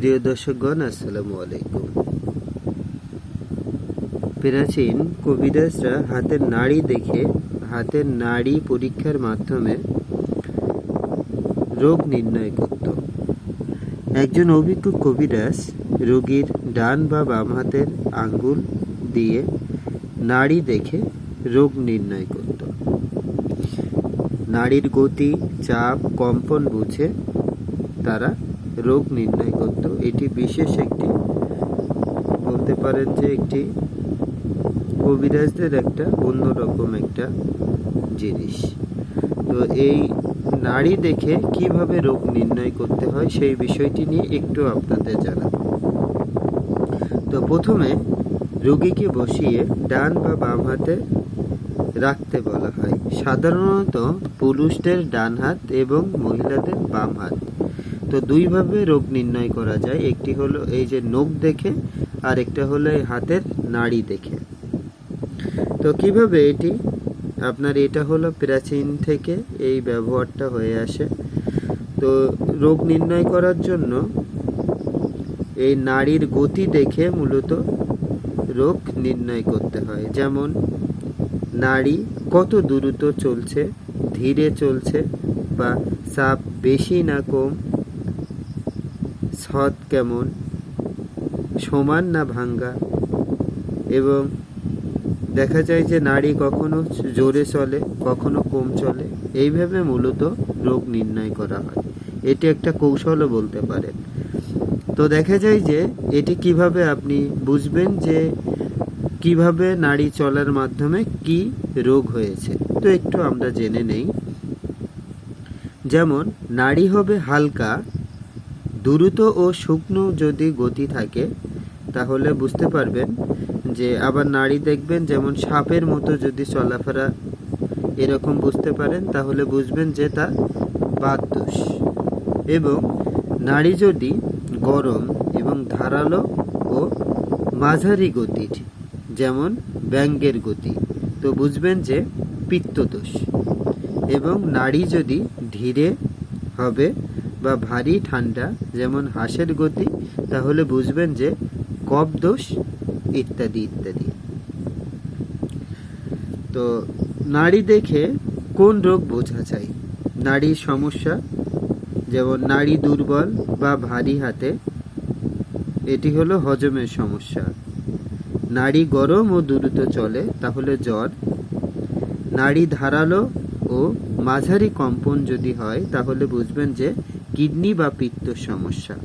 প্রিয় দর্শকগণ, আসসালামু আলাইকুম। প্রাচীন কবিদাসরা হাতের নাড়ি দেখে হাতের নাড়ি পরীক্ষার মাধ্যমে রোগ নির্ণয় করত। একজন অভিজ্ঞ কবিরাজ রোগীর ডান বা বাম হাতের আঙ্গুল দিয়ে নাড়ি দেখে রোগ নির্ণয় করত। নাড়ির গতি, চাপ, কম্পন বুঝে তারা রোগ নির্ণয় করত। এটি বিশেষ একটি বলতে পারেন যে একটি কবিরাজদের একটা অন্যরকম একটা জিনিস। তো এই নাড়ি দেখে কীভাবে রোগ নির্ণয় করতে হয় সেই বিষয়টি নিয়ে একটু আপনাদের জানাব তো প্রথমে রোগীকে বসিয়ে ডান বা বাম হাতে রাখতে বলা হয়। সাধারণত পুরুষদের ডান হাত এবং মহিলাদের বাম হাত। তো দুইভাবে রোগ নির্ণয় করা যায়। একটি হলো এই যে নখ দেখে, আর একটা হলো এই হাতের নাড়ি দেখে। তো কীভাবে এটি? আপনার এটা হলো প্রাচীন থেকে এই ব্যবহারটা হয়ে আসে। তো রোগ নির্ণয় করার জন্য এই নাড়ির গতি দেখে মূলত রোগ নির্ণয় করতে হয়। যেমন, নাড়ি কত দ্রুত চলছে, ধীরে চলছে বা চাপ বেশি না কম ছদ কেমন, সমান না ভাঙ্গা? এবং দেখা যায় যে নাড়ি কখনো জোরে চলে, কখনো কম চলে। এইভাবে মূলত রোগ নির্ণয় করা হয়। এটি একটা কৌশলও বলতে পারেন। তো দেখা যায় যে এটি কীভাবে আপনি বুঝবেন যে কীভাবে নাড়ি চলার মাধ্যমে কি রোগ হয়েছে? তো একটু আমরা জেনে নেই। যেমন নাড়ি হবে হালকা দ্রুত ও শুকনো যদি গতি থাকে, তাহলে বুঝতে পারবেন যে আবার নাড়ি দেখবেন যেমন সাপের মতো যদি চলাফেরা এরকম বুঝতে পারেন, তাহলে বুঝবেন যে তা বাদ দোষ এবং নাড়ি যদি গরম এবং ধারালো ও মাঝারি গতির, যেমন ব্যাঙ্গের গতি, তো বুঝবেন যে পিত্তদোষ। এবং নাড়ি যদি ধীরে হবে বা ভারী ঠান্ডা, যেমন হাঁসের গতি, তাহলে বুঝবেন যে কফ দোষ ইত্যাদি ইত্যাদি। তো নাড়ি দেখে কোন রোগ বোঝা যায়? নাড়ির সমস্যা, যেমন নাড়ি দুর্বল বা ভারী হাতে, এটি হলো হজমের সমস্যা। নাড়ি গরম ও দ্রুত চলে, তাহলে জ্বর। নাড়ি ধারালো ও মাঝারি কম্পন যদি হয়, তাহলে বুঝবেন যে কিডনি বা পিত্তর সমস্যা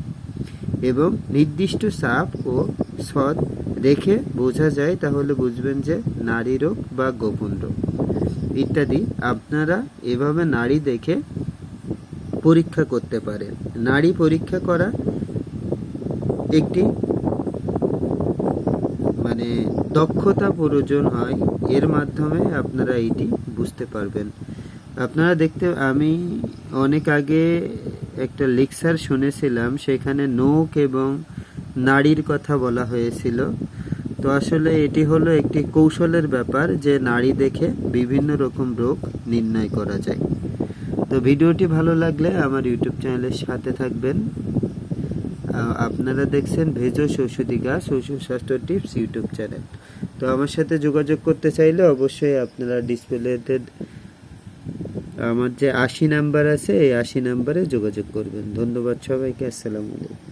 এবং নির্দিষ্ট চাপ ও সদ রেখে বোঝা যায় তাহলে বুঝবেন যে নারী রোগ বা গোপন রোগ। ইত্যাদি আপনারা এভাবে নাড়ি দেখে পরীক্ষা করতে পারেন। নারী পরীক্ষা করা একটি মানে দক্ষতা প্রয়োজন হয়। এর মাধ্যমে আপনারা এটি বুঝতে পারবেন। আপনারা দেখতে, আমি অনেক আগে একটা লেকচার শুনেছিলাম, সেখানে নোক এবং নাড়ির কথা বলা হয়েছিল। তো আসলে এটি হলো একটি কৌশলের ব্যাপার যে নাড়ি দেখে বিভিন্ন রকম রোগ নির্ণয় করা যায়। তো ভিডিওটি ভালো লাগলে আমার ইউটিউব চ্যানেলের সাথে থাকবেন। আপনারা দেখছেন ভেজো ঔষধি গাছ, ঔষধ স্বাস্থ্য টিপস ইউটিউব চ্যানেল। তো আমার সাথে যোগাযোগ করতে চাইলে অবশ্যই আপনারা ডিসপ্লেতে আমার যে আশি নাম্বার আছে এই আশি নাম্বারে যোগাযোগ করবেন। ধন্যবাদ সবাইকে আসসালামু আলাইকুম।